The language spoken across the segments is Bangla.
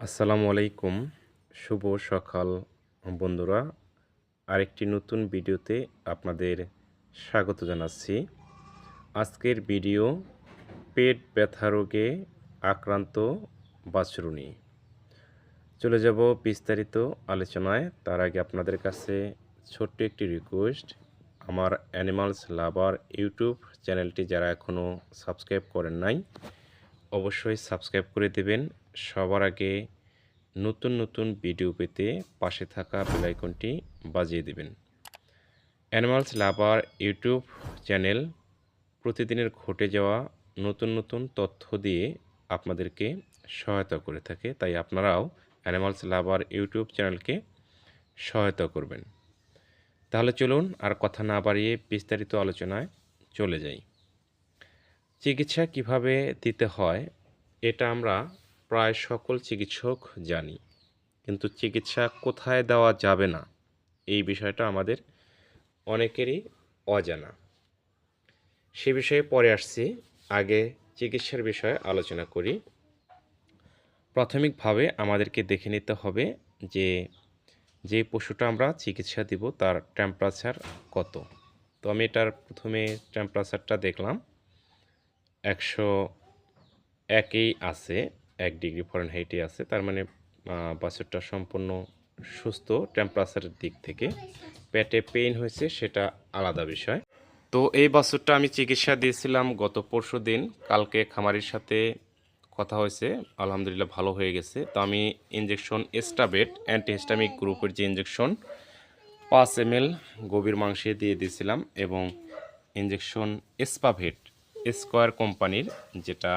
আসসালামু আলাইকুম। শুভ সকাল, বন্ধুরা। আরেকটি নতুন ভিডিওতে আপনাদের স্বাগত জানাচ্ছি। আজকের ভিডিও, পেট ব্যথা রোগে আক্রান্ত বাছুর নিয়ে। চলে যাব বিস্তারিত আলোচনায়। তার আগে আপনাদের কাছে ছোট্ট একটি রিকোয়েস্ট আমার অ্যানিমালস লাভার ইউটিউব চ্যানেলটি যারা এখনও সাবস্ক্রাইব করেন নাই অবশ্যই সাবস্ক্রাইব করে দেবেন। সবার আগে নতুন নতুন ভিডিও পেতে পাশে থাকা বেলাইকনটি বাজিয়ে দেবেন। অ্যানিমালস লাভার ইউটিউব চ্যানেল প্রতিদিনের ঘটে যাওয়া নতুন নতুন তথ্য দিয়ে আপনাদেরকে সহায়তা করে থাকে। তাই আপনারাও অ্যানিমালস লাভার ইউটিউব চ্যানেলকে সহায়তা করবেন। তাহলে চলুন আর কথা না বাড়িয়ে বিস্তারিত আলোচনায় চলে যাই। চিকিৎসা কীভাবে দিতে হয়, এটা আমরা প্রায় সকল চিকিৎসক জানি। কিন্তু চিকিৎসা কোথায় দেওয়া যাবে না, এই বিষয়টা আমাদের অনেকেরই অজানা। সে বিষয়ে পরে আসছি। আগে চিকিৎসার বিষয়ে আলোচনা করি। প্রাথমিকভাবে আমাদেরকে দেখে নিতে হবে যে যে পশুটা আমরা চিকিৎসা দিব তার টেম্পারেচার কত। তো আমি এটার প্রথমে টেম্পারেচারটা দেখলাম। একশো একেই আছে, এক ডিগ্রি ফরেন ফরেনহাইটে আছে। তার মানে বাছুরটা সম্পূর্ণ সুস্থ। টেম্পারেচারের দিক থেকে পেটে পেইন হয়েছে, সেটা আলাদা বিষয়। তো এই বাছুরটা আমি চিকিৎসা দিয়েছিলাম গত পরশু দিন। কালকে খামারির সাথে কথা হয়েছে। আলহামদুলিল্লাহ ভালো হয়ে গেছে। তো আমি ইঞ্জেকশন এস্টাবেট অ্যান্টিহিস্টামিক গ্রুপের যে ইঞ্জেকশন পাঁচ এম গভীর মাংসে দিয়ে দিয়েছিলাম এবং ইঞ্জেকশন এসপাভেট স্কোয়ার কোম্পানির যেটা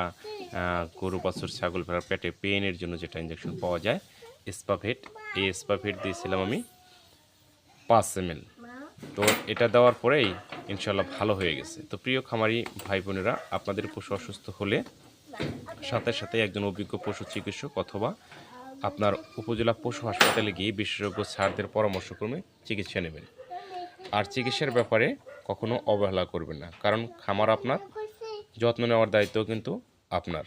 গরু, বাছুর, ছাগল ভেড়ার পেটে পেনের জন্য যেটা ইঞ্জেকশন পাওয়া যায় এসপাভেট এই এসপাভেট দিয়েছিলাম আমি পাঁচ এম তো এটা দেওয়ার পরেই ইনশাল্লাহ ভালো হয়ে গেছে। তো প্রিয় খামারি ভাই বোনেরা, আপনাদের পশু অসুস্থ হলে সাথে সাথে একজন অভিজ্ঞ পশু চিকিৎসক অথবা আপনার উপজেলা পশু হাসপাতালে গিয়ে বিশেষজ্ঞ স্যারদের পরামর্শক্রমে চিকিৎসা নেবেন। আর চিকিৎসার ব্যাপারে কখনো অবহেলা করবেন না। কারণ খামার আপনার যত্ন নেওয়ার দায়িত্ব কিন্তু আপনার।